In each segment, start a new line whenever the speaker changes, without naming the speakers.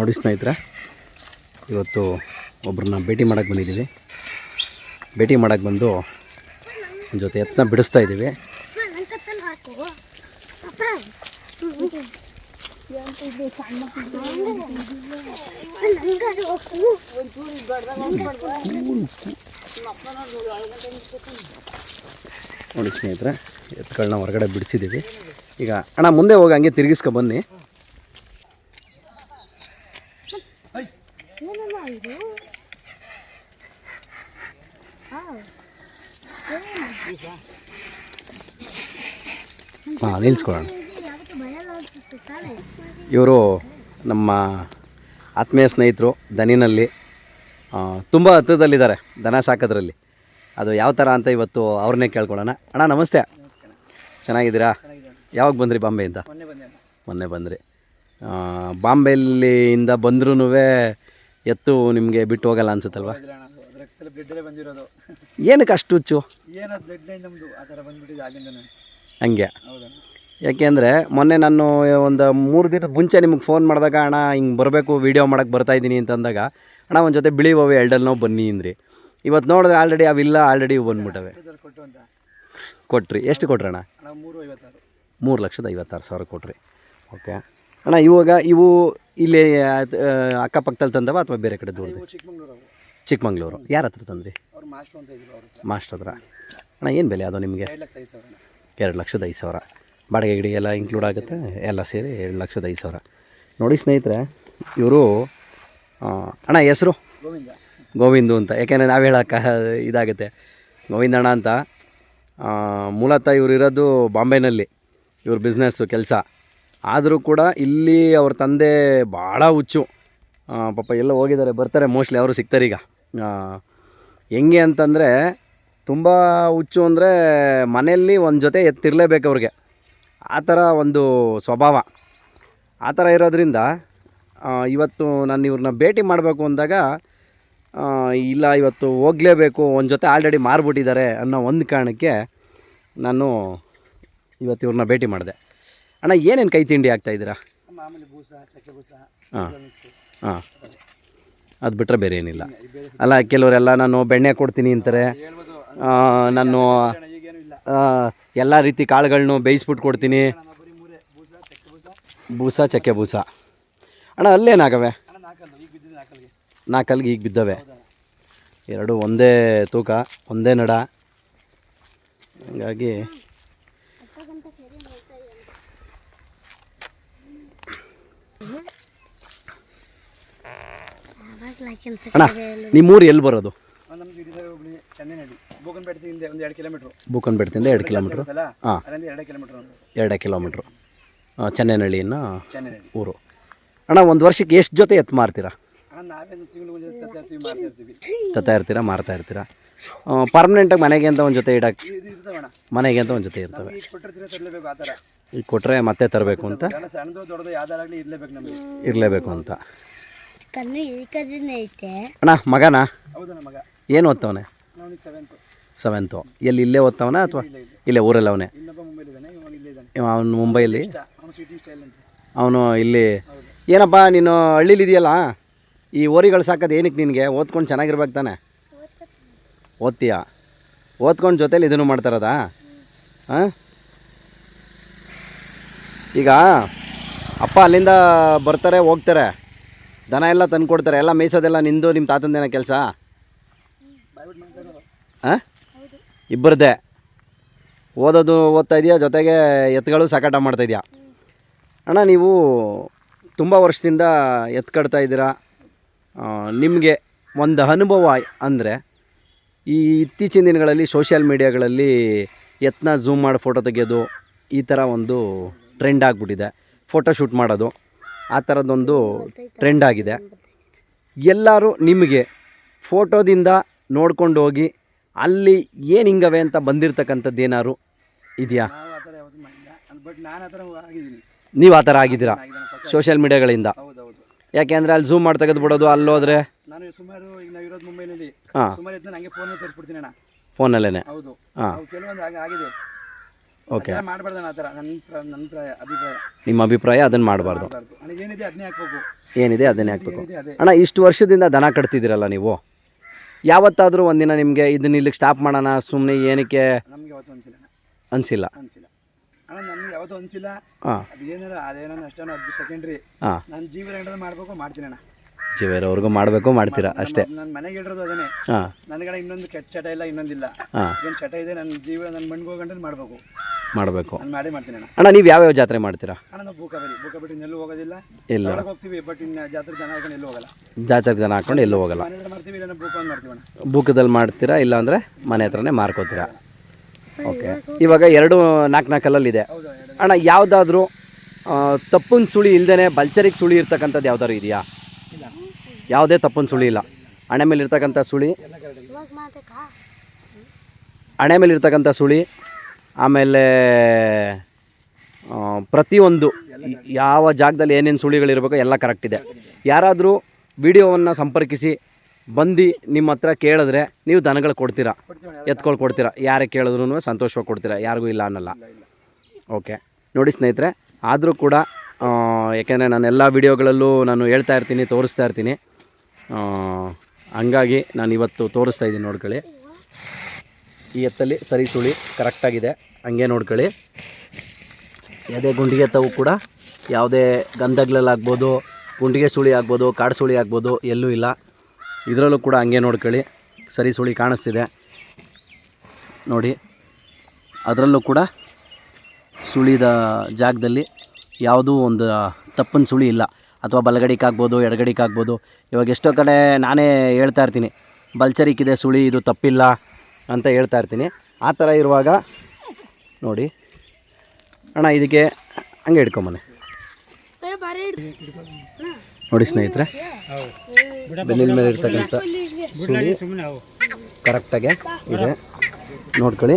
ನೋಡಿ ಸ್ನೇಹಿತರೆ, ಇವತ್ತು ಒಬ್ಬರನ್ನ ಭೇಟಿ ಮಾಡೋಕ್ಕೆ ಬಂದಿದ್ದೀವಿ. ಭೇಟಿ ಮಾಡೋಕ್ಕೆ ಬಂದು ಜೊತೆ ಎತ್ತನ ಬಿಡಿಸ್ತಾ ಇದ್ದೀವಿ. ನೋಡಿ ಸ್ನೇಹಿತರೆ, ಎತ್ತುಗಳನ್ನ ಹೊರಗಡೆ ಬಿಡಿಸಿದ್ದೀವಿ. ಈಗ ಅಣ್ಣ ಮುಂದೆ ಹೋಗಿ ಹಂಗೆ ತಿರುಗಿಸ್ಕೊ ಬನ್ನಿ.
ಇದು?
ಹಾಂ ನಿಲ್ಸ್ಕೊಳ್ಳೋಣ. ಇವರು ನಮ್ಮ ಆತ್ಮೀಯ ಸ್ನೇಹಿತರು ದನಿನಲ್ಲಿ ತುಂಬ ಹತ್ತಿರದಲ್ಲಿದ್ದಾರೆ ದನ ಸಾಕೋದ್ರಲ್ಲಿ. ಅದು ಯಾವ ಥರ ಅಂತ ಇವತ್ತು ಅವ್ರನ್ನೇ ಕೇಳ್ಕೊಳ್ಳೋಣ. ಅಣ್ಣ ನಮಸ್ತೆ. ಚೆನ್ನಾಗಿದ್ದೀರಾ? ಯಾವಾಗ ಬಂದ್ರಿ ಬಾಂಬೆಯಿಂದ? ಮೊನ್ನೆ ಬಂದ್ರಿ. ಬಾಂಬೆ ಬಾಂಬೆಲಿಂದ ಬಂದ್ರೂ ಎತ್ತು ನಿಮಗೆ ಬಿಟ್ಟು ಹೋಗಲ್ಲ ಅನ್ಸುತ್ತಲ್ವಾ?
ಬಂದಿರೋದು.
ಏನಕ್ಕೆ ಅಷ್ಟು ಹುಚ್ಚು? ಹಂಗೆ. ಯಾಕೆಂದರೆ ಮೊನ್ನೆ ನಾನು ಒಂದು ಮೂರು ದಿನ ಮುಂಚೆ ನಿಮ್ಗೆ ಫೋನ್ ಮಾಡಿದಾಗ ಅಣ್ಣ ಹಿಂಗೆ ಬರಬೇಕು ವೀಡಿಯೋ ಮಾಡೋಕ್ಕೆ ಬರ್ತಾ ಇದ್ದೀನಿ ಅಂತಂದಾಗ ಅಣ್ಣ ಒಂದು ಜೊತೆ ಬಿಳಿ ಹೋವೆ ಎರಡಲ್ಲಿ ನಾವು ಬನ್ನಿ ಅಂದ್ರಿ. ಇವತ್ತು ನೋಡಿದ್ರೆ ಆಲ್ರೆಡಿ ಅವಿಲ್ಲ ಆಲ್ರೆಡಿ ಬಂದ್ಬಿಟ್ಟವೆ. ಕೊಟ್ರಿ. ಎಷ್ಟು
ಕೊಟ್ರಣ್ಣ? ಮೂರು
ಲಕ್ಷದ ಐವತ್ತಾರು ಸಾವಿರ ಕೊಟ್ರಿ. ಓಕೆ ಅಣ್ಣ ಇವಾಗ ಇವು ಇಲ್ಲಿ ಅಕ್ಕಪಕ್ಕದಲ್ಲಿ ತಂದವ ಅಥವಾ ಬೇರೆ ಕಡೆ ದೂರದ
ಇವು ಚಿಕ್ಕಮಂಗ್ಳೂರು
ಯಾರ ಹತ್ರ ತಂದ್ರಿ?
ಮಾಸ್ಟ್ರು ಹತ್ರ.
ಅಣ್ಣ ಏನು ಬೆಲೆ ಅದು ನಿಮಗೆ?
ಎರಡು
ಲಕ್ಷದ ಐದು ಸಾವಿರ ಬಾಡಿಗೆ ಗಿಡಿ ಎಲ್ಲ ಇನ್ಕ್ಲೂಡ್ ಆಗುತ್ತೆ ಎಲ್ಲ ಸೇರಿ ಎರಡು ಲಕ್ಷದ ಐದು ಸಾವಿರ. ನೋಡಿ ಸ್ನೇಹಿತರೆ ಇವರು ಅಣ್ಣ ಹೆಸರು?
ಗೋವಿಂದ.
ಗೋವಿಂದು ಅಂತ. ಯಾಕೆಂದರೆ ನಾವು ಹೇಳೋಕ್ಕ ಇದಾಗುತ್ತೆ. ಗೋವಿಂದಣ್ಣ ಅಂತ. ಮೂಲತಃ ಇವರು ಇರೋದು ಬಾಂಬೆನಲ್ಲಿ. ಇವ್ರ ಬಿಸ್ನೆಸ್ಸು ಕೆಲಸ. ಆದರೂ ಕೂಡ ಇಲ್ಲಿ ಅವ್ರ ತಂದೆ ಭಾಳ ಹುಚ್ಚು. ಪಾಪ ಎಲ್ಲ ಹೋಗಿದ್ದಾರೆ, ಬರ್ತಾರೆ ಮೋಸ್ಟ್ಲಿ ಅವರು ಸಿಗ್ತಾರೆ ಈಗ. ಹೆಂಗೆ ಅಂತಂದರೆ ತುಂಬ ಹುಚ್ಚು ಅಂದರೆ ಮನೆಯಲ್ಲಿ ಒಂದು ಜೊತೆ ಎತ್ತಿರಲೇಬೇಕು ಅವ್ರಿಗೆ. ಆ ಥರ ಒಂದು ಸ್ವಭಾವ. ಆ ಥರ ಇರೋದ್ರಿಂದ ಇವತ್ತು ನಾನು ಇವ್ರನ್ನ ಭೇಟಿ ಮಾಡಬೇಕು ಅಂದಾಗ ಇಲ್ಲ ಇವತ್ತು ಹೋಗಲೇಬೇಕು, ಒಂದು ಜೊತೆ ಆಲ್ರೆಡಿ ಮಾರ್ಬಿಟ್ಟಿದ್ದಾರೆ ಅನ್ನೋ ಒಂದು ಕಾರಣಕ್ಕೆ ನಾನು ಇವತ್ತು ಇವ್ರನ್ನ ಭೇಟಿ ಮಾಡಿದೆ. ಅಣ್ಣ ಏನೇನು ಕೈ ತಿಂಡಿ ಆಗ್ತಾಯಿದ್ದೀರಾ
ಮಾಮೂಲಿ ಬೂಸ ಚಕ್ಕೆ ಬೂಸ
ಹಾಂ. ಹಾಂ. ಅದು ಬಿಟ್ಟರೆ ಬೇರೆ ಏನಿಲ್ಲ. ಅಲ್ಲ ಕೆಲವರೆಲ್ಲ ನಾನು ಬೆಣ್ಣೆ ಕೊಡ್ತೀನಿ ಅಂತಾರೆ. ನಾನು ಎಲ್ಲ ರೀತಿ ಕಾಳುಗಳನ್ನು ಬೇಯಿಸ್ಬಿಟ್ಟು ಕೊಡ್ತೀನಿ.
ಬೂಸ ಚಕ್ಕೆ ಬೂಸ.
ಅಣ್ಣ ಅಲ್ಲೇನಾಗವೆ
ಅಣ್ಣ ನಾಲ್ಕಲ್ಲು ಈಗ ಬಿದ್ದಿದೆ ನಾಲ್ಕಲ್ಗೆ
ನಾಲ್ಕಲ್ಗೆ ಈಗ ಬಿದ್ದವೆ. ಎರಡು ಒಂದೇ ತೂಕ ಒಂದೇ ನಡ. ಹಂಗಾಗಿ
ಊರು
ಅಣ್ಣ ನಿಮ್ಮೂರು ಎಲ್ಲಿ ಬರೋದು?
ನಮ್ದು ಹೋಗ್ಲಿ ಹಿಂದೆ ಒಂದು ಎರಡು ಕಿಲೋಮೀಟ್ರು.
ಎರಡು ಕಿಲೋಮೀಟ್ರ್?
ಅಲ್ಲ?
ಹಾಂ.
ಅದರಿಂದ ಎರಡೇ ಕಿಲೋಮೀಟ್ರ್
ಎರಡೇ ಕಿಲೋಮೀಟ್ರು. ಚೆನ್ನೈನಹಳ್ಳಿನ
ಚೆನ್ನೈನಲ್ಲಿ.
ಊರು. ಅಣ್ಣ ಒಂದು ವರ್ಷಕ್ಕೆ ಎಷ್ಟು ಜೊತೆ ಎತ್ತು ಮಾರ್ತೀರಾ?
ಅಣ್ಣ ನಾವೇನು ತಿಂಗಳು ಇರ್ತೀವಿ.
ತತ್ತಾ ಇರ್ತೀರಾ ಮಾರ್ತಾ ಇರ್ತೀರಾ? ಪರ್ಮನೆಂಟಾಗಿ ಮನೆಗೆ ಅಂತ ಒಂದು ಜೊತೆ ಇಡಕ್ಕೆ ಮನೆಗೆ ಅಂತ ಒಂದು ಜೊತೆ ಇರ್ತವೆ?
ಈಗ
ಕೊಟ್ಟರೆ ಮತ್ತೆ ತರಬೇಕು ಅಂತ?
ಇರಲೇಬೇಕು
ಅಂತ.
ಕಣ್ಣು ಐತೆ.
ಅಣ್ಣ ಮಗನ?
ಮಗ.
ಏನು ಓದ್ತವನೆ?
ಸೆವೆಂತು
ಸೆವೆಂತು ಎಲ್ಲಿ ಇಲ್ಲೇ ಓದ್ತವನ ಅಥವಾ
ಇಲ್ಲ
ಊರಲ್ಲಿ ಅವನೇ
ಇನ್ನೊಬ್ಬ ಮುಂಬೈಲಿ ಇದ್ದಾನೆ ಇವನು ಇಲ್ಲೇ ಇದ್ದಾನೆ.
ಅವನು ಮುಂಬೈಯಲ್ಲಿ
ಅವನು ಸಿಟಿ ಸ್ಟೈಲ್ ಅಂತ.
ಅವನು ಇಲ್ಲಿ? ಏನಪ್ಪ ನೀನು ಹಳ್ಳಿಲಿ ಇದೆಯಲ್ಲ ಈ ಓರಿಗಳು ಸಾಕೋದು ಏನಕ್ಕೆ ನಿನಗೆ? ಓದ್ಕೊಂಡು ಚೆನ್ನಾಗಿರ್ಬೇಕು ತಾನೆ. ಓದ್ತೀಯಾ? ಓದ್ಕೊಂಡು ಜೊತೇಲಿ ಇದನ್ನು ಮಾಡ್ತಾರದಾ ಹಾಂ ಈಗ ಅಪ್ಪ ಅಲ್ಲಿಂದ ಬರ್ತಾರೆ ಹೋಗ್ತಾರೆ. ದನ ಎಲ್ಲ ತಂದು ಕೊಡ್ತಾರೆ. ಎಲ್ಲ ಮೇಯ್ಸೋದೆಲ್ಲ ನಿಂದು ನಿಮ್ಮ ತಾತಂದೇನ ಕೆಲಸ? ಹಾಂ? ಇಬ್ಬರದ್ದೇ. ಓದೋದು ಓದ್ತಾ ಇದೆಯಾ? ಜೊತೆಗೆ ಎತ್ತುಗಳು ಸಾಕಾಟ ಮಾಡ್ತಾ ಇದೆಯಾ? ಅಣ್ಣ, ನೀವು ತುಂಬ ವರ್ಷದಿಂದ ಎತ್ತು ಕಟ್ತಾ ಇದ್ದೀರಾ ನಿಮಗೆ ಒಂದು ಅನುಭವ ಅಂದರೆ, ಈ ಇತ್ತೀಚಿನ ದಿನಗಳಲ್ಲಿ ಸೋಷಿಯಲ್ ಮೀಡಿಯಾಗಳಲ್ಲಿ ಎತ್ತನ್ನ ಝೂಮ್ ಮಾಡಿ ಫೋಟೋ ತೆಗೆಯೋದು ಈ ಥರ ಒಂದು ಟ್ರೆಂಡ್ ಆಗಿಬಿಟ್ಟಿದೆ. ಫೋಟೋ ಶೂಟ್ ಮಾಡೋದು. ಆ ಥರದ್ದೊಂದು ಟ್ರೆಂಡ್ ಆಗಿದೆ. ಎಲ್ಲರೂ ನಿಮಗೆ ಫೋಟೋದಿಂದ ನೋಡ್ಕೊಂಡು ಹೋಗಿ ಅಲ್ಲಿ ಏನು ಹಿಂಗವೆ ಅಂತ ಬಂದಿರತಕ್ಕಂಥದ್ದು ಏನಾದ್ರು ಇದೆಯಾ?
ನಾವು ಆ ಥರ
ಆಗಿದ್ದೀರಾ? ಸೋಷಿಯಲ್ ಮೀಡಿಯಾಗಳಿಂದ ಯಾಕೆ ಅಂದರೆ ಅಲ್ಲಿ ಝೂಮ್ ಮಾಡಿ ತೆಗೆದು ಬಿಡೋದು ಅಲ್ಲೋದ್ರೆ
ನಾನು ಸುಮಾರು ಈಗ ನಾವು ಇರೋದು ಮುಂಬೈನಲ್ಲಿ.
ಹಾಂ.
ಸುಮಾರು ಇದ್ದು ನನಗೆ ಫೋನ್ ತರಿಸ್ಬಿಡ್ತೀನಿ ಅಣ್ಣ.
ಫೋನಲ್ಲೇ
ಹೌದು.
ಹಾಂ.
ಕೆಲವೊಂದು ಹಾಗೆ ಆಗಿದೆ.
ಓಕೆ
ಮಾಡಬಾರ್ದು ಆ ಥರ. ನನ್ನ ನನ್ನ ಪ್ರಾಯ ಅಭಿಪ್ರಾಯ.
ನಿಮ್ಮ ಅಭಿಪ್ರಾಯ ಅದನ್ನು ಮಾಡಬಾರ್ದು.
ಮಾಡಬಾರ್ದು. ನನಗೆ ಏನಿದೆ ಅದನ್ನೇ ಹಾಕ್ಬೇಕು.
ಏನಿದೆ ಅದನ್ನೇ ಹಾಕ್ಬೇಕು.
ಏನಿದೆ ಅದೇ.
ಅಣ್ಣ ಇಷ್ಟು ವರ್ಷದಿಂದ ದನ ಕಟ್ತಿದ್ದೀರಲ್ಲ ನೀವು? ಯಾವತ್ತಾದರೂ ಒಂದಿನ ನಿಮಗೆ ಇದನ್ನ ಇಲ್ಲಿಗೆ ಸ್ಟಾಪ್ ಮಾಡೋಣ ಸುಮ್ಮನೆ ಏನಕ್ಕೆ
ನಮ್ಗೆ ಯಾವತ್ತೂ ಅನ್ಸಿಲ್ಲ
ಅನಿಸಿಲ್ಲ.
ಅನಿಸಿಲ್ಲ. ಅಣ್ಣ ನನಗೆ ಯಾವತ್ತೂ ಅನ್ಸಿಲ್ಲ.
ಹಾಂ.
ಅದು ಏನಾರ ಅದೇನೋ ಅಷ್ಟೇನೋ ಅದು ಸೆಕೆಂಡ್ರಿ
ಹಾಂ.
ನನ್ನ ಜೀವನ ಏನಾದ್ರು ಮಾಡಬೇಕು ಮಾಡ್ತೀನಿ ಅಣ್ಣ.
ಜೀವೇರವ್ರಿಗೂ ಮಾಡಬೇಕು ಮಾಡ್ತೀರಾ ಅಷ್ಟೇ.
ನನ್ನ ಮನೆಗೆ ಹೇಳಿರೋದು ಅದನ್ನೇ
ಹಾಂ.
ನನಗಣ ಇನ್ನೊಂದು ಕೆಟ್ಟ ಚಟ ಇಲ್ಲ ಇನ್ನೊಂದಿಲ್ಲ.
ಹಾಂ.
ಏನು ಚಟ ಇದೆ ನನ್ನ ಜೀವನ ನನ್ನ ಮಣ್ಣಿಗೆ ಹೋಗಂಡ್ರೆ ಮಾಡಬೇಕು.
ಮಾಡಬೇಕು.
ನಾನು ಮಾಡೇ ಮಾಡ್ತೀನಿ ಅಣ್ಣ.
ಅಣ್ಣ ನೀವು ಯಾವ್ಯಾವ ಜಾತ್ರೆ ಮಾಡ್ತೀರಾ?
ಅಣ್ಣ ನಾವು ಹೋಗೋದಿಲ್ಲ.
ಇಲ್ಲ.
ಹೋಗ್ತೀವಿ ಬಟ್ ಇನ್ನು ಜಾತ್ರೆ ಜನ ಹಾಕೊಂಡು ಎಲ್ಲೂ ಹೋಗಲ್ಲ.
ಜಾತ್ರೆಗೆ ಮಾಡ್ತೀರಾ ಹಾಕೊಂಡು ಎಲ್ಲೂ ಹೋಗಲ್ಲ.
ಮನೆಯಲ್ಲಿ ಮಾಡ್ತೀವಿ ಇಲ್ಲ ಬೂಕೊಂಡು ಮಾಡ್ತೀವಿ ಅಣ್ಣ.
ಬೂಕದಲ್ಲಿ ಮಾಡ್ತೀರಾ ಇಲ್ಲಾಂದರೆ ಮನೆ ಹತ್ರನೇ ಮಾರ್ಕೋತೀರಾ? ಓಕೆ ಇವಾಗ ಎರಡು ನಾಲ್ಕು ನಾಲ್ಕಲ್ಲಲ್ಲಿದೆ
ಹೌದು ಎರಡು
ಅಣ್ಣ ಯಾವುದಾದ್ರೂ ತಪ್ಪನ್ ಸುಳಿ ಇಲ್ಲದೇ ಬಲ್ಚರಿಗೆ ಸುಳಿ ಇರ್ತಕ್ಕಂಥದ್ದು ಯಾವ್ದಾದ್ರು ಇದೆಯಾ?
ಇಲ್ಲ.
ಯಾವುದೇ ತಪ್ಪನ್ ಸುಳಿ ಇಲ್ಲ. ಹಣೆ ಮೇಲೆ ಇರ್ತಕ್ಕಂಥ ಸುಳಿ.
ಎಲ್ಲ ಕರೆಕ್ಟ್
ಇವಾಗ ಮಾಡ್ಬೇಕಾ?
ಹಣೆ ಮೇಲೆ ಇರ್ತಕ್ಕಂಥ ಸುಳಿ. ಆಮೇಲೆ ಪ್ರತಿಯೊಂದು ಯಾವ ಜಾಗದಲ್ಲಿ ಏನೇನು ಸುಳಿಗಳಿರಬೇಕು ಎಲ್ಲ ಕರೆಕ್ಟ್ ಇದೆ. ಯಾರಾದರೂ ವಿಡಿಯೋವನ್ನು ಸಂಪರ್ಕಿಸಿ, ಬಂದು ನಿಮ್ಮ ಹತ್ರ ಕೇಳಿದ್ರೆ ನೀವು ದನಗಳು ಕೊಡ್ತೀರಾ? ಎತ್ಕೊಳ್ ಕೊಡ್ತೀರಾ? ಯಾರೇ ಕೇಳಿದ್ರು ಸಂತೋಷವಾಗಿ ಕೊಡ್ತೀರಾ? ಯಾರಿಗೂ ಇಲ್ಲ ಅನ್ನಲ್ಲ. ಓಕೆ. ನೋಡಿ ಸ್ನೇಹಿತರೆ, ಆದರೂ ಕೂಡ ಯಾಕೆಂದರೆ ನಾನು ಎಲ್ಲ ವಿಡಿಯೋಗಳಲ್ಲೂ ನಾನು ಹೇಳ್ತಾ ಇರ್ತೀನಿ, ತೋರಿಸ್ತಾ ಇರ್ತೀನಿ. ಹಂಗಾಗಿ ನಾನು ಇವತ್ತು ತೋರಿಸ್ತಾ ಇದ್ದೀನಿ ನೋಡ್ಕೊಳ್ಳಿ. ಈ ಎತ್ತಲ್ಲಿ ಸರಿ ಸುಳಿ ಕರೆಕ್ಟಾಗಿದೆ ಹಂಗೆ ನೋಡ್ಕೊಳ್ಳಿ. ಯಾವುದೇ ಗುಂಡಿಗೆ ಎತ್ತವು ಕೂಡ ಯಾವುದೇ ಗಂಧಗ್ಲಲ್ಲಾಗ್ಬೋದು ಗುಂಡಿಗೆ ಸುಳಿ ಆಗ್ಬೋದು, ಕಾಡು ಸುಳಿ ಆಗ್ಬೋದು, ಎಲ್ಲೂ ಇಲ್ಲ. ಇದರಲ್ಲೂ ಕೂಡ ಹಂಗೆ ನೋಡ್ಕೊಳ್ಳಿ. ಸರಿ ಸುಳಿ ಕಾಣಿಸ್ತಿದೆ. ನೋಡಿ, ಅದರಲ್ಲೂ ಕೂಡ ಸುಳಿದ ಜಾಗದಲ್ಲಿ ಯಾವುದೂ ಒಂದು ತಪ್ಪನ ಸುಳಿ ಇಲ್ಲ. ಅಥವಾ ಬಲಗಡಿಕಾಗ್ಬೋದು ಎಡಗಡಿಕಾಗ್ಬೋದು ಇವಾಗ ಎಷ್ಟೋ ಕಡೆ ನಾನೇ ಹೇಳ್ತಾ ಇರ್ತೀನಿ ಬಲ್ಚರಿಕ್ಕಿದೆ ಸುಳಿ, ಇದು ತಪ್ಪಿಲ್ಲ. ಅಂತ ಹೇಳ್ತಾ ಇರ್ತೀನಿ. ಆ ಥರ ಇರುವಾಗ ನೋಡಿ. ಅಣ್ಣ, ಇದಕ್ಕೆ ಹಂಗೆ
ಬಾರಿ
ನೋಡಿ ಸ್ನೇಹಿತರೆ ಬೆಲ್ಲಿನ ಮೇಲೆ ಇರ್ತಕ್ಕಂಥ ಸುಳಿ ಕರೆಕ್ಟಾಗೆ ಇದೆ. ನೋಡ್ಕೊಳ್ಳಿ.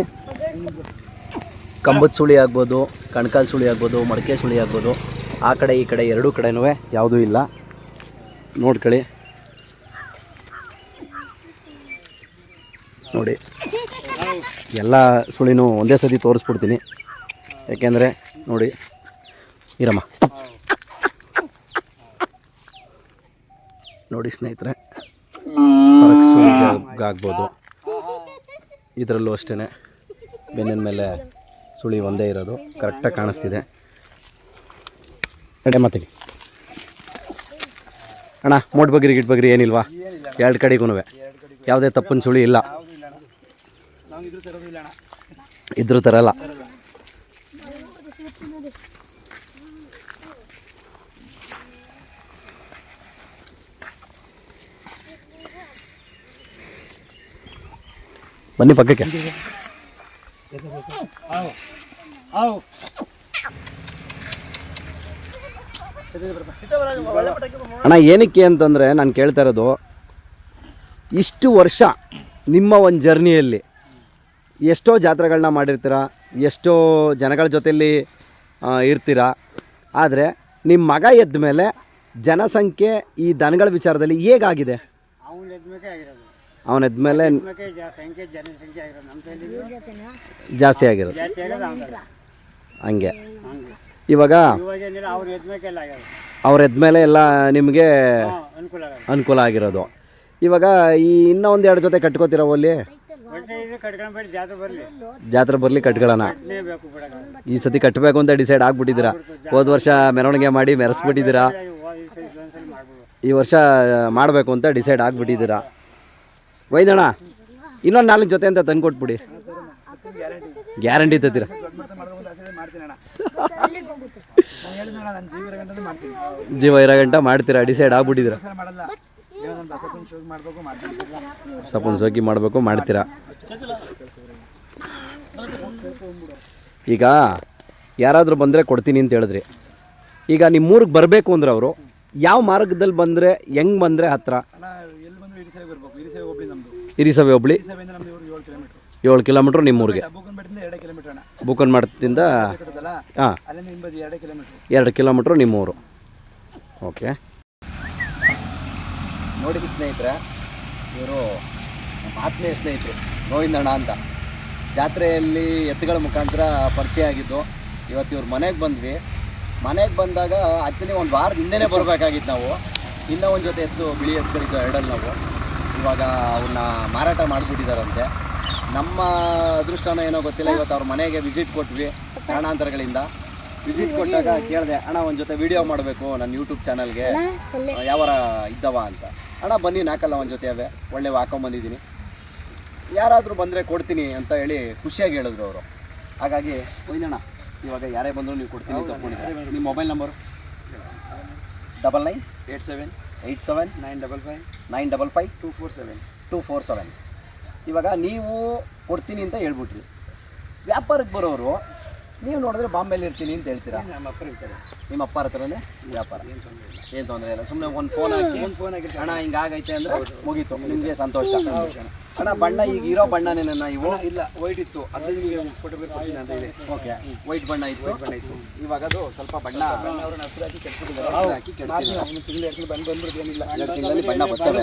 ಕಂಬದ ಸುಳಿ ಆಗ್ಬೋದು, ಕಣ್ಕಾಲು ಸುಳಿ ಆಗ್ಬೋದು, ಮಡಕೆ ಸುಳಿ ಆಗ್ಬೋದು. ಆ ಕಡೆ ಈ ಕಡೆ ಎರಡೂ ಕಡೆನೂ ಯಾವುದೂ ಇಲ್ಲ. ನೋಡ್ಕೊಳ್ಳಿ. ನೋಡಿ. ಎಲ್ಲ ಸುಳಿನೂ ಒಂದೇ ಸತಿ ತೋರಿಸ್ಬಿಡ್ತೀನಿ. ಯಾಕೆಂದರೆ, ನೋಡಿ, ಇರಮ್ಮ. ನೋಡಿ ಸ್ನೇಹಿತರೆ ಆಗ್ಬೋದು ಇದರಲ್ಲೂ ಅಷ್ಟೇ ಬೆನ್ನಿನ ಮೇಲೆ ಸುಳಿ ಒಂದೇ ಇರೋದು. ಕರೆಕ್ಟಾಗಿ ಕಾಣಿಸ್ತಿದೆ. ಕಡೆ ಮತ್ತೆ. ಅಣ್ಣ, ಮೋಟ್ ಬಗ್ರಿ ಗಿಟ್ ಬಗ್ರಿ ಏನಿಲ್ವಾ? ಎರಡು ಕಡೆಗೂ ಯಾವುದೇ ತಪ್ಪಿನ ಸುಳಿ ಇಲ್ಲ
ಯಾವುದೂ ಇಲ್ಲ ಅಣ್ಣ ನಾವು ಇದ್ರೂ
ತರಲ್ಲ. ಬನ್ನಿ ಪಕ್ಕಕ್ಕೆ. ಅಣ್ಣ ಏನಕ್ಕೆ ಅಂತಂದರೆ ನಾನು ಕೇಳ್ತಾ ಇರೋದು ಇಷ್ಟು ವರ್ಷ ನಿಮ್ಮ ಒಂದು ಜರ್ನಿಯಲ್ಲಿ ಎಷ್ಟೋ ಜಾತ್ರೆಗಳನ್ನ ಮಾಡಿರ್ತೀರ ಎಷ್ಟೋ ಜನಗಳ ಜೊತೆಯಲ್ಲಿ ಇರ್ತೀರ. ಆದರೆ ನಿಮ್ಮ ಮಗ ಎದ್ದ ಮೇಲೆ ಜನಸಂಖ್ಯೆ ಈ ದನಗಳ ವಿಚಾರದಲ್ಲಿ ಹೇಗಾಗಿದೆ?
ಅವ್ನು
ಮೇಲೆ ಜಾಸ್ತಿ ಆಗಿರೋದು. ಹಂಗೆ. ಇವಾಗ ಅವ್ರ ಎದ್ದ ಮೇಲೆ ಎಲ್ಲ ನಿಮಗೆ
ಅನುಕೂಲ
ಆಗಿರೋದು. ಇವಾಗ ಈ ಇನ್ನೂ ಒಂದು ಎರಡು ಜೊತೆ ಕಟ್ಕೋತಿರೋ ಅಲ್ಲಿ
ಜಾತ್ರೆ ಬರಲಿ.
ಜಾತ್ರೆ ಬರಲಿ ಕಟ್ಕೊಳ್ಳೋಣ. ಈ ಸತಿ ಕಟ್ಟಬೇಕು ಅಂತ ಡಿಸೈಡ್ ಆಗ್ಬಿಟ್ಟಿದ್ದೀರಾ? ಹೋದ ವರ್ಷ ಮೆರವಣಿಗೆ ಮಾಡಿ ಮೆರೆಸ್ಬಿಟ್ಟಿದ್ದೀರಾ? ಈ ವರ್ಷ ಮಾಡಬೇಕು ಅಂತ ಡಿಸೈಡ್ ಆಗಿಬಿಟ್ಟಿದ್ದೀರಾ? ಒಯ್ದಣ್ಣ ಇನ್ನೊಂದು ನಾಲ್ಕು ಜೊತೆ ಅಂತ ತಂದ್ಕೊಟ್ಬಿಡಿ ಗ್ಯಾರಂಟಿ ತತ್ತೀರ ಜೀವ ಇರೋ ಗಂಟ ಮಾಡ್ತೀರಾ? ಡಿಸೈಡ್ ಆಗ್ಬಿಟ್ಟಿದ್ದೀರಾ?
ಮಾಡಬೇಕು
ಸೋಕಿ ಮಾಡಬೇಕು ಮಾಡ್ತೀರಾ? ಈಗ ಯಾರಾದರೂ ಬಂದರೆ ಕೊಡ್ತೀನಿ ಅಂತ ಹೇಳಿದ್ರಿ. ಈಗ ನಿಮ್ಮೂರಿಗೆ ಬರಬೇಕು ಅಂದ್ರೆ ಅವರು ಯಾವ ಮಾರ್ಗದಲ್ಲಿ ಬಂದರೆ ಹೆಂಗೆ ಬಂದರೆ
ಹತ್ತಿರ
ಹಿರಿಸವೆ ಹೋಬ್ಳಿ
ಏಳು ಕಿಲೋಮೀಟ್ರ್.
ನಿಮ್ಮ ಕಿಲೋಮೀಟ್ರ್ ನಿಮ್ಮೂರಿಗೆ
ಬೂಕನ್
ಬುಕ್ಕನ್
ಕಟ್ಟದಲ್ಲ
ಹಾಂ.
ಎರಡು ಕಿಲೋಮೀಟ್ರು.
ನಿಮ್ಮೂರು ಓಕೆ. ನೋಡಿ ಸ್ನೇಹಿತರೆ ಇವರು ನಮ್ಮ ಆತ್ಮೀಯ ಸ್ನೇಹಿತರು ಗೋವಿಂದಣ್ಣ ಅಂತ. ಜಾತ್ರೆಯಲ್ಲಿ ಎತ್ತುಗಳ ಮುಖಾಂತರ ಪರಿಚಯ ಆಗಿದ್ದು ಇವತ್ತು ಇವ್ರ ಮನೆಗೆ ಬಂದ್ವಿ. ಮನೆಗೆ ಬಂದಾಗ ಆ್ಯಕ್ಚುಲಿ ಒಂದು ವಾರದ ಹಿಂದೆನೇ ಬರಬೇಕಾಗಿತ್ತು ನಾವು. ಇನ್ನೂ ಒಂದು ಜೊತೆ ಎತ್ತು ಬಿಳಿ ಎತ್ತುಗಳಿದ್ದು ಎರಡಲ್ಲಿ ನಾವು. ಇವಾಗ ಅವನ್ನ ಮಾರಾಟ ಮಾಡಿಬಿಟ್ಟಿದ್ದಾರಂತೆ ನಮ್ಮ ಅದೃಷ್ಟನ ಏನೋ ಗೊತ್ತಿಲ್ಲ ಇವತ್ತು ಅವ್ರ ಮನೆಗೆ ವಿಸಿಟ್ ಕೊಟ್ವಿ ಕಾರಣಾಂತರಗಳಿಂದ ವಿಸಿಟ್ ಕೊಟ್ಟಾಗ ಕೇಳಿದೆ ಅಣ್ಣ ಒಂದು ಜೊತೆ ವಿಡಿಯೋ ಮಾಡಬೇಕು ನನ್ನ ಯೂಟ್ಯೂಬ್ ಚಾನಲ್ಗೆ ಯಾವ ಇದ್ದವ ಅಂತ. ಅಣ್ಣ ಬನ್ನಿ ನಾಕಲ್ಲ ಒಂದು ಜೊತೆ ಅವೇ. ಒಳ್ಳೆ ಹಾಕೊಂಬಂದಿದ್ದೀನಿ ಯಾರಾದರೂ ಬಂದರೆ ಕೊಡ್ತೀನಿ ಅಂತ ಹೇಳಿ ಖುಷಿಯಾಗಿ ಹೇಳಿದ್ರು ಅವರು. ಹಾಗಾಗಿ ಒಯ್ದಣ್ಣ ಇವಾಗ ಯಾರೇ ಬಂದರೂ ನೀವು ಕೊಡ್ತೀನಿ ತಗೊಂಡಿದ್ದಾರೆ ನಿಮ್ಮ mobile number? Double nine?
Eight seven?
Eight seven?
Nine double five?
Nine double five?
Two four seven?
Two four seven. ಇವಾಗ ನೀವು ಕೊಡ್ತೀನಿ ಅಂತ ಹೇಳ್ಬಿಟ್ರಿ. ವ್ಯಾಪಾರಕ್ಕೆ ಬರೋರು ನೀವು ನೋಡಿದ್ರೆ ಬಾಂಬೆಲಿ ಇರ್ತೀನಿ ಅಂತ ಹೇಳ್ತೀರಾ?
ನಮ್ಮ ಅಪ್ಪ ಇರ್ತಾರೆ
ನಿಮ್ಮ ಅಪ್ಪ ಹತ್ರನೇ ವ್ಯಾಪಾರ.
ಏನು ತೊಂದರೆ ಇಲ್ಲ.
ಸುಮ್ಮನೆ ಒಂದು ಫೋನ್ ಹಾಕಿ
ಒಂದು ಫೋನ್ ಹಾಕಿ
ಹಣ ಹಿಂಗಾಗೈತೆ ಅಂದ್ರೆ ಮುಗೀತು. ನಿಮಗೆ ಸಂತೋಷ. ಹಣ ಬಣ್ಣ ಈಗ ಇರೋ ಬಣ್ಣನೇ ನನ್ನ ಇವು.
ಇಲ್ಲ ವೈಟ್ ಇತ್ತು. ಅದು ನಿಮಗೆ ಫೋಟೋ ಬೇಕು ಕೊಡ್ತೀನಿ ಅಂತ ಹೇಳಿ.
ಓಕೆ ವೈಟ್ ಬಣ್ಣ ಇತ್ತು.
ಬಣ್ಣ ಇತ್ತು.
ಇವಾಗ ಅದು ಸ್ವಲ್ಪ ಬಣ್ಣ.
ಅವ್ರನ್ನ ಹಸಿರು ಹಾಕಿ ಕೆಡ್ಸ್ಬಿಟ್ಟಿದ್ದಾರೆ.
ಹಾಕಿ
ಎರಡು ತಿಂಗಳು ಬಂದು ಬಂದ್ಬಿಟ್ಟು ಏನಿಲ್ಲ.
ಎರಡು ತಿಂಗಳಲ್ಲಿ ಬಣ್ಣ ಬರ್ತವೆ.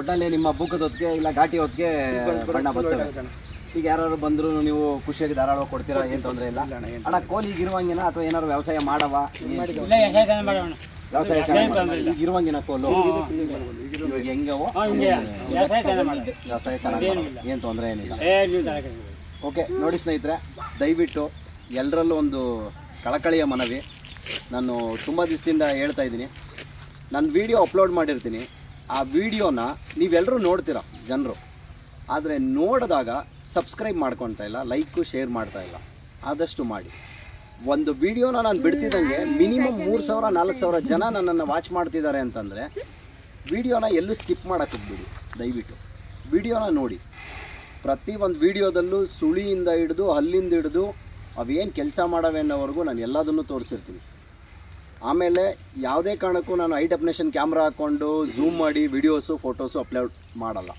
ಒಟ್ಟಲ್ಲಿ ನಿಮ್ಮ ಬುಕ್ಕದ ಹೊತ್ತಿಗೆ ಇಲ್ಲ ಘಾಟಿ ಹೊತ್ತಿಗೆ ಬಣ್ಣ ಬರ್ತವೆ. ಈಗ ಯಾರು ಬಂದ್ರು ನೀವು ಖುಷಿಯಾಗಿ ಧಾರಾಳ ಕೊಡ್ತೀರಾ? ಏನ್ ತೊಂದರೆ ಇಲ್ಲ.
ಅಣ್ಣ, ಏನು
ಅಣ್ಣ ಕೋಲಿ ಈಗ ಇರುವಂಗಿನ ಅಥವಾ ಏನಾದ್ರು ವ್ಯವಸಾಯ ಮಾಡವ? ವ್ಯವಸಾಯ ಇರುವಂಗಿನ ಕೋಲು. ಇವಾಗ ಹೆಂಗವೋ ವ್ಯವಸಾಯ ಚೆನ್ನಾಗಿ ಏನು ತೊಂದರೆ ಏನಿಲ್ಲ. ಓಕೆ ನೋಡಿ ಸ್ನೇಹಿತರೆ ದಯವಿಟ್ಟು ಎಲ್ಲರಲ್ಲೂ ಒಂದು ಕಳಕಳಿಯ ಮನವಿ. ನಾನು ತುಂಬ ದಿವಸದಿಂದ ಹೇಳ್ತಾ ಇದ್ದೀನಿ. ನಾನು ವಿಡಿಯೋ ಅಪ್ಲೋಡ್ ಮಾಡಿರ್ತೀನಿ. ಆ ವಿಡಿಯೋನ ನೀವೆಲ್ಲರೂ ನೋಡ್ತೀರ ಜನರು. ಆದರೆ ನೋಡಿದಾಗ ಸಬ್ಸ್ಕ್ರೈಬ್ ಮಾಡ್ಕೊತಾ ಇಲ್ಲ ಲೈಕು ಶೇರ್ ಮಾಡ್ತಾ ಇಲ್ಲ. ಆದಷ್ಟು ಮಾಡಿ. ಒಂದು ವಿಡಿಯೋನ ನಾನು ಬಿಡ್ತಿದ್ದಂಗೆ ಮಿನಿಮಮ್ ಮೂರು ಸಾವಿರ ನಾಲ್ಕು ಸಾವಿರ ಜನ ನನ್ನನ್ನು ವಾಚ್ ಮಾಡ್ತಿದ್ದಾರೆ ಅಂತಂದರೆ ವಿಡಿಯೋನ ಎಲ್ಲೂ ಸ್ಕಿಪ್ ಮಾಡೋಕ್ಕೆ ಹೋಗ್ಬಿಡಿ ದಯವಿಟ್ಟು. ವಿಡಿಯೋನ ನೋಡಿ. ಪ್ರತಿ ಒಂದು ವಿಡಿಯೋದಲ್ಲೂ ಸುಳಿಯಿಂದ ಹಿಡಿದು ಅಲ್ಲಿಂದ ಹಿಡಿದು ಅವೇನು ಕೆಲಸ ಮಾಡವೆ ಅನ್ನೋವರೆಗೂ ನಾನು ಎಲ್ಲದನ್ನು ತೋರಿಸಿರ್ತೀನಿ. ಆಮೇಲೆ ಯಾವುದೇ ಕಾರಣಕ್ಕೂ ನಾನು ಐ ಡೆಫಿನೇಷನ್ ಕ್ಯಾಮ್ರಾ ಹಾಕ್ಕೊಂಡು ಝೂಮ್ ಮಾಡಿ ವಿಡಿಯೋಸು ಫೋಟೋಸು ಅಪ್ಲೋಡ್ ಮಾಡಲ್ಲ.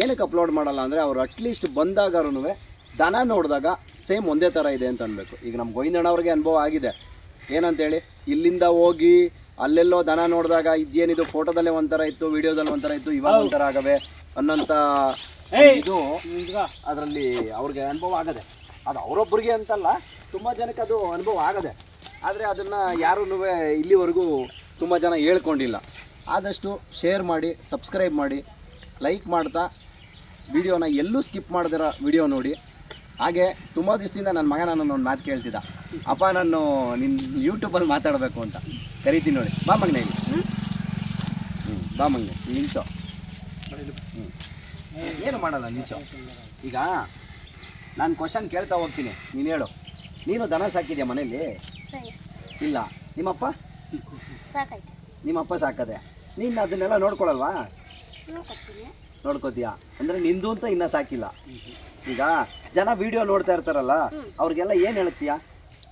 ಏನಕ್ಕೆ ಅಪ್ಲೋಡ್ ಮಾಡಲ್ಲ ಅಂದರೆ ಅವ್ರು ಅಟ್ಲೀಸ್ಟ್ ಬಂದಾಗಾರೂ ದನ ನೋಡಿದಾಗ ಸೇಮ್ ಒಂದೇ ಥರ ಇದೆ ಅಂತ ಅನ್ಬೇಕು. ಈಗ ನಮ್ಮ ಗೋವಿಂದಣ್ಣವ್ರಿಗೆ ಅನುಭವ ಆಗಿದೆ. ಏನಂತೇಳಿ? ಇಲ್ಲಿಂದ ಹೋಗಿ ಅಲ್ಲೆಲ್ಲೋ ದನ ನೋಡಿದಾಗ ಇದೇನಿದು ಫೋಟೋದಲ್ಲೇ ಒಂಥರ ಇತ್ತು ವಿಡಿಯೋದಲ್ಲಿ ಒಂಥರ ಇತ್ತು ಇವಾಗ ಒಂಥರ ಆಗವೆ ಅನ್ನೋಂಥ ಇದು ಅದರಲ್ಲಿ ಅವ್ರಿಗೆ ಅನುಭವ ಆಗದೆ. ಅದು ಅವರೊಬ್ಬರಿಗೆ ಅಂತಲ್ಲ ತುಂಬ ಜನಕ್ಕೆ ಅದು ಅನುಭವ ಆಗದೆ. ಆದರೆ ಅದನ್ನು ಯಾರೂ ಇಲ್ಲಿವರೆಗೂ ತುಂಬ ಜನ ಹೇಳ್ಕೊಂಡಿಲ್ಲ. ಆದಷ್ಟು ಶೇರ್ ಮಾಡಿ ಸಬ್ಸ್ಕ್ರೈಬ್ ಮಾಡಿ ಲೈಕ್ ಮಾಡ್ತಾ ವಿಡಿಯೋನ ಎಲ್ಲೂ ಸ್ಕಿಪ್ ಮಾಡಿದಿರ ವಿಡಿಯೋ ನೋಡಿ. ಹಾಗೆ ತುಂಬ ದಿವಸದಿಂದ ನನ್ನ ಮಗ ನನ್ನ ಒಂದು ಮಾತು ಕೇಳ್ತಿದ್ದ. ಅಪ್ಪ ನಾನು ನಿನ್ನ ಯೂಟ್ಯೂಬಲ್ಲಿ ಮಾತಾಡಬೇಕು ಅಂತ. ಕರಿತೀನಿ ನೋಡಿ. ಬಾ ಮಗನೇ ಇಲ್ಲಿ. ಹ್ಞೂ ಬಾ ಮಗನೇ. ನಿಂಚೋ ಹ್ಞೂ ಏನು ಮಾಡಲ್ಲ ನಿಂಚೋ ಈಗ ನಾನು ಕ್ವಶನ್ ಕೇಳ್ತಾ ಹೋಗ್ತೀನಿ. ನೀನು ಹೇಳು. ನೀನು ದನ ಸಾಕಿದ್ಯಾ ಮನೇಲಿ ಇಲ್ಲ. ನಿಮ್ಮಪ್ಪ? ನಿಮ್ಮಪ್ಪ ಸಾಕದೆ. ನೀನು ಅದನ್ನೆಲ್ಲ ನೋಡ್ಕೊಳಲ್ವಾ? ನೋಡ್ಕೋತೀಯಾ? ಅಂದರೆ ನಿಂದು ಅಂತ ಇನ್ನೂ ಸಾಕಿಲ್ಲ. ಈಗ ಜನ ವಿಡಿಯೋ ನೋಡ್ತಾ ಇರ್ತಾರಲ್ಲ ಅವ್ರಿಗೆಲ್ಲ ಏನು ಹೇಳ್ತೀಯಾ?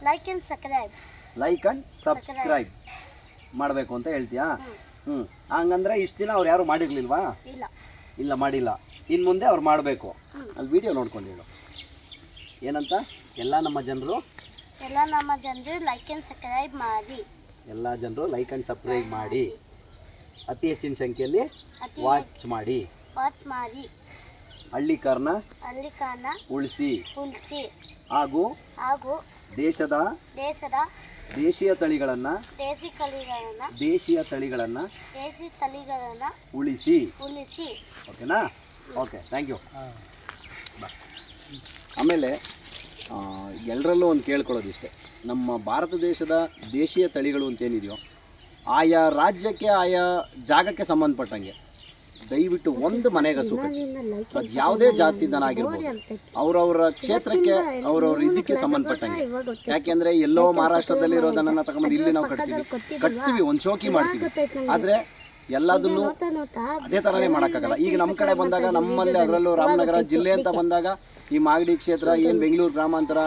Like and subscribe
like and subscribe ಮಾಡಬೇಕು ಅಂತ ಹೇಳ್ತೀಯಾ? ಹ್ಞೂ ಹಂಗಂದ್ರೆ ಇಷ್ಟು ದಿನ ಅವ್ರು ಯಾರು ಮಾಡಿರ್ಲಿಲ್ವಾ?
ಇಲ್ಲ.
ಇಲ್ಲ ಮಾಡಿಲ್ಲ. ಇನ್ನು ಮುಂದೆ ಅವ್ರು ಮಾಡಬೇಕು. ಅಲ್ಲಿ ವಿಡಿಯೋ ನೋಡ್ಕೊಂಡು ಹೇಳು. ಏನಂತ? ಎಲ್ಲ ನಮ್ಮ ಜನರು?
ಎಲ್ಲ ನಮ್ಮ ಜನರು ಲೈಕ್ ಅಂಡ್ ಸಬ್ಸ್ಕ್ರೈಬ್ ಮಾಡಿ.
ಎಲ್ಲ ಜನರು ಲೈಕ್ ಅಂಡ್ ಸಬ್ಸ್ಕ್ರೈಬ್ ಮಾಡಿ. ಅತಿ ಹೆಚ್ಚಿನ ಸಂಖ್ಯೆಯಲ್ಲಿ ವಾಚ್ ಮಾಡಿ.
ವಾಚ್ ಮಾಡಿ.
ಹಳ್ಳಿಕಾರನ
ಹಳ್ಳಿಕಾರ್ನ
ಉಳಿಸಿ.
ಉಳಿಸಿ.
ಹಾಗೂ
ಹಾಗೂ
ದೇಶದ
ದೇಶದ
ದೇಶೀಯ ತಳಿಗಳನ್ನ
ದೇಶಿ ತಳಿಗಳನ್ನ
ದೇಶೀಯ ತಳಿಗಳನ್ನ
ದೇಶಿ ತಳಿಗಳನ್ನ
ಉಳಿಸಿ.
ಉಳಿಸಿ.
ಓಕೆನಾ? ಓಕೆ ಥ್ಯಾಂಕ್ ಯು ಆಮೇಲೆ ಎಲ್ಲರಲ್ಲೂ ಒಂದು ಕೇಳ್ಕೊಳ್ಳೋದಿಷ್ಟೇ. ನಮ್ಮ ಭಾರತ ದೇಶದ ದೇಶೀಯ ತಳಿಗಳು ಅಂತೇನಿದೆಯೋ ಆಯಾ ರಾಜ್ಯಕ್ಕೆ ಆಯಾ ಜಾಗಕ್ಕೆ ಸಂಬಂಧಪಟ್ಟಂಗೆ ದಯವಿಟ್ಟು ಒಂದು ಮನೆಗಸು ಸುಖ. ಅದು ಯಾವುದೇ ಜಾತಿ ದನ ಆಗಿರ್ಬೋದು ಅವ್ರವ್ರ ಕ್ಷೇತ್ರಕ್ಕೆ ಅವ್ರವ್ರ ಇದಕ್ಕೆ ಸಂಬಂಧಪಟ್ಟಂಗೆ. ಯಾಕೆಂದ್ರೆ ಎಲ್ಲೋ ಮಹಾರಾಷ್ಟ್ರದಲ್ಲಿ ಇರೋದನ್ನ ತಗೊಂಡು ಇಲ್ಲಿ ನಾವು ಕಟ್ತೀವಿ. ಕಟ್ತೀವಿ ಒಂದು ಶೋಕಿ ಮಾಡ್ತೀವಿ. ಆದರೆ ಎಲ್ಲದನ್ನು ಅದೇ ಥರನೇ ಮಾಡೋಕ್ಕಾಗಲ್ಲ. ಈಗ ನಮ್ಮ ಕಡೆ ಬಂದಾಗ ನಮ್ಮಲ್ಲಿ ಅದರಲ್ಲೂ ರಾಮನಗರ ಜಿಲ್ಲೆ ಅಂತ ಬಂದಾಗ ಈ ಮಾಗಡಿ ಕ್ಷೇತ್ರ ಏನು ಬೆಂಗಳೂರು ಗ್ರಾಮಾಂತರ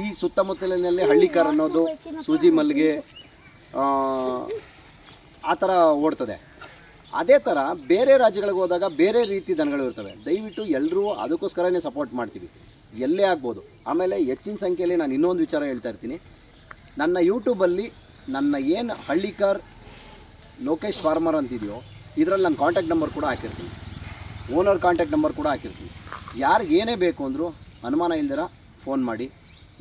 ಈ ಸುತ್ತಮುತ್ತಲಿನಲ್ಲಿ ಹಳ್ಳಿಕಾರ್ ಅನ್ನೋದು ಸೂಜಿ ಮಲ್ಲಿಗೆ ಆ ಥರ ಓಡ್ತದೆ. ಅದೇ ಥರ ಬೇರೆ ರಾಜ್ಯಗಳಿಗೆ ಹೋದಾಗ ಬೇರೆ ರೀತಿ ದನಗಳು ಇರ್ತವೆ. ದಯವಿಟ್ಟು ಎಲ್ಲರೂ ಅದಕ್ಕೋಸ್ಕರನೇ ಸಪೋರ್ಟ್ ಮಾಡ್ತೀವಿ. ಎಲ್ಲೇ ಆಗ್ಬೋದು. ಆಮೇಲೆ ಹೆಚ್ಚಿನ ಸಂಖ್ಯೆಯಲ್ಲಿ ನಾನು ಇನ್ನೊಂದು ವಿಚಾರ ಹೇಳ್ತಾ ಇರ್ತೀನಿ. ನನ್ನ ಯೂಟ್ಯೂಬಲ್ಲಿ ನನ್ನ ಏನು ಹಳ್ಳಿಕಾರ್ ಲೋಕೇಶ್ ಫಾರ್ಮರ್ ಅಂತಿದೆಯೋ, ಇದರಲ್ಲಿ ನನ್ನ ಕಾಂಟ್ಯಾಕ್ಟ್ ನಂಬರ್ ಕೂಡ ಹಾಕಿರ್ತೀನಿ. ಓನರ್ ಕಾಂಟ್ಯಾಕ್ಟ್ ನಂಬರ್ ಕೂಡ ಹಾಕಿರ್ತೀನಿ. ಯಾರಿಗೆ ಏನೇ ಬೇಕು ಅಂದರೂ ಅನುಮಾನ ಇಲ್ದಿರ ಫೋನ್ ಮಾಡಿ.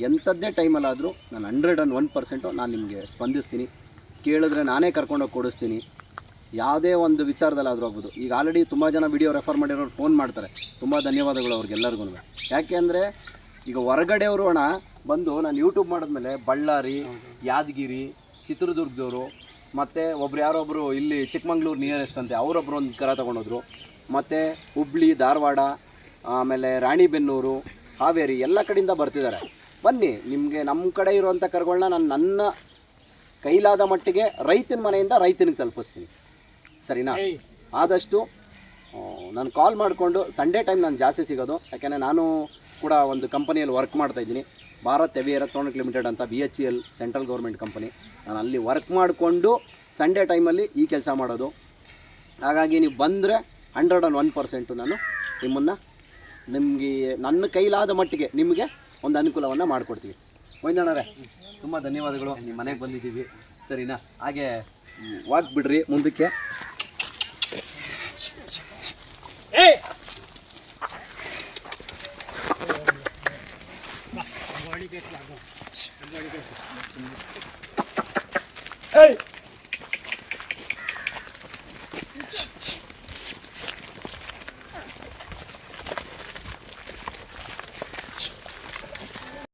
ಎಂಥದ್ದೇ ಟೈಮಲ್ಲಾದರೂ ನಾನು ಹಂಡ್ರೆಡ್ ಆ್ಯಂಡ್ ಒನ್ ಪರ್ಸೆಂಟು ನಾನು ನಿಮಗೆ ಸ್ಪಂದಿಸ್ತೀನಿ. ಕೇಳಿದ್ರೆ ನಾನೇ ಕರ್ಕೊಂಡೋಗಿ ಕೊಡಿಸ್ತೀನಿ. ಯಾವುದೇ ಒಂದು ವಿಚಾರದಲ್ಲಾದರೂ ಆಗ್ಬೋದು. ಈಗ ಆಲ್ರೆಡಿ ತುಂಬ ಜನ ವಿಡಿಯೋ ರೆಫರ್ ಮಾಡಿರೋರು ಫೋನ್ ಮಾಡ್ತಾರೆ. ತುಂಬ ಧನ್ಯವಾದಗಳು ಅವ್ರಿಗೆಲ್ಲರಿಗೂ ಯಾಕೆ ಅಂದರೆ, ಈಗ ಹೊರಗಡೆಯವರು ಅಣ್ಣ ಬಂದು ನಾನು ಯೂಟ್ಯೂಬ್ ಮಾಡಿದ್ಮೇಲೆ ಬಳ್ಳಾರಿ, ಯಾದಗಿರಿ, ಚಿತ್ರದುರ್ಗದವರು, ಮತ್ತು ಒಬ್ರು ಯಾರೊಬ್ಬರು ಇಲ್ಲಿ ಚಿಕ್ಕಮಂಗ್ಳೂರು ನಿಯರೆಸ್ಟ್ ಅಂತೆ ಅವರೊಬ್ಬರು ಒಂದು ಕರ ತೊಗೊಂಡೋದ್ರು. ಮತ್ತು ಹುಬ್ಳಿ, ಧಾರವಾಡ, ಆಮೇಲೆ ರಾಣಿಬೆನ್ನೂರು, ಹಾವೇರಿ ಎಲ್ಲ ಕಡೆಯಿಂದ ಬರ್ತಿದ್ದಾರೆ. ಬನ್ನಿ, ನಿಮಗೆ ನಮ್ಮ ಕಡೆ ಇರುವಂಥ ಕರುಗಳನ್ನ ನಾನು ನನ್ನ ಕೈಲಾದ ಮಟ್ಟಿಗೆ ರೈತನ ಮನೆಯಿಂದ ರೈತನಿಗೆ ತಲುಪಿಸ್ತೀನಿ. ಸರಿನಾ? ಆದಷ್ಟು ನಾನು ಕಾಲ್ ಮಾಡಿಕೊಂಡು ಸಂಡೇ ಟೈಮ್ ನಾನು ಜಾಸ್ತಿ ಸಿಗೋದು. ಯಾಕೆಂದರೆ ನಾನು ಕೂಡ ಒಂದು ಕಂಪನಿಯಲ್ಲಿ ವರ್ಕ್ ಮಾಡ್ತಾ ಇದ್ದೀನಿ. ಭಾರತ್ ಹೆವಿ ಎಲೆಕ್ಟ್ರಾನಿಕ್ ಲಿಮಿಟೆಡ್ ಅಂತ B H E L central government company ನಾನು ಅಲ್ಲಿ ವರ್ಕ್ ಮಾಡಿಕೊಂಡು ಸಂಡೇ ಟೈಮಲ್ಲಿ ಈ ಕೆಲಸ ಮಾಡೋದು. ಹಾಗಾಗಿ ನೀವು ಬಂದರೆ ಹಂಡ್ರೆಡ್ ಆ್ಯಂಡ್ ಒನ್ ಪರ್ಸೆಂಟು ನಾನು ನಿಮ್ಮನ್ನು ನಿಮಗೆ ನನ್ನ ಕೈಲಾದ ಮಟ್ಟಿಗೆ ನಿಮಗೆ ಒಂದು ಅನುಕೂಲವನ್ನು ಮಾಡಿಕೊಡ್ತೀವಿ. ಮೊಯ್ದಣ್ಣರೇ ತುಂಬ ಧನ್ಯವಾದಗಳು. ನಿಮ್ಮ ಮನೆಗೆ ಬಂದಿದ್ದೀವಿ. ಸರಿನಾ? ಹಾಗೆ ವಾಕ್ ಬಿಡ್ರಿ ಮುಂದಕ್ಕೆ.
はい。